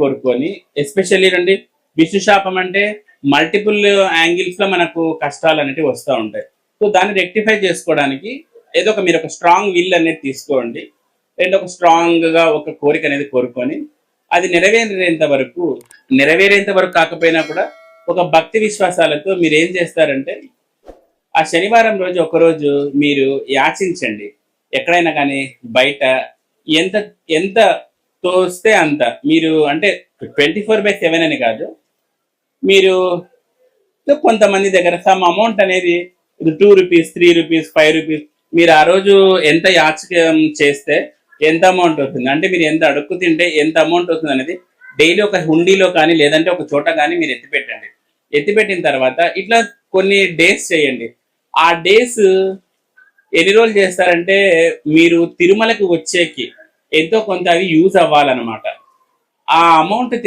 కోరుకొని ఎస్పెషల్లీ రండి విష్ణు శాపం అంటే మల్టిపుల్ యాంగిల్స్లో మనకు కష్టాలు అనేవి వస్తూ ఉంటాయి. సో దాన్ని రెక్టిఫై చేసుకోవడానికి ఏదో ఒక మీరు ఒక స్ట్రాంగ్ విల్ అనేది తీసుకోండి. అండ్ ఒక స్ట్రాంగ్గా ఒక కోరిక అనేది కోరుకొని అది నెరవేరేంత వరకు నెరవేరేంత వరకు కాకపోయినా కూడా ఒక భక్తి విశ్వాసాలతో మీరు ఏం చేస్తారంటే ఆ శనివారం రోజు ఒకరోజు మీరు యాచించండి. ఎక్కడైనా కానీ బయట ఎంత ఎంత తోస్తే అంత. మీరు అంటే ట్వంటీ ఫోర్ బై సెవెన్ అని కాదు. మీరు కొంతమంది దగ్గర సమ్ అమౌంట్ అనేది two rupees three rupees five rupees మీరు ఆ రోజు ఎంత యాచకం చేస్తే ఎంత అమౌంట్ అవుతుంది అంటే మీరు ఎంత అడుక్కు తింటే ఎంత అమౌంట్ అవుతుంది అనేది డైలీ ఒక హుండీలో కానీ లేదంటే ఒక చోట కానీ మీరు ఎత్తిపెట్టండి. ఎత్తిపెట్టిన తర్వాత ఇట్లా కొన్ని డేస్ చేయండి. ఆ డేస్ ఎన్ని రోజులు చేస్తారంటే మీరు తిరుమలకి వచ్చేకి ఎంతో కొంత అవి యూజ్ అవ్వాలన్నమాట. ఆ అమౌంట్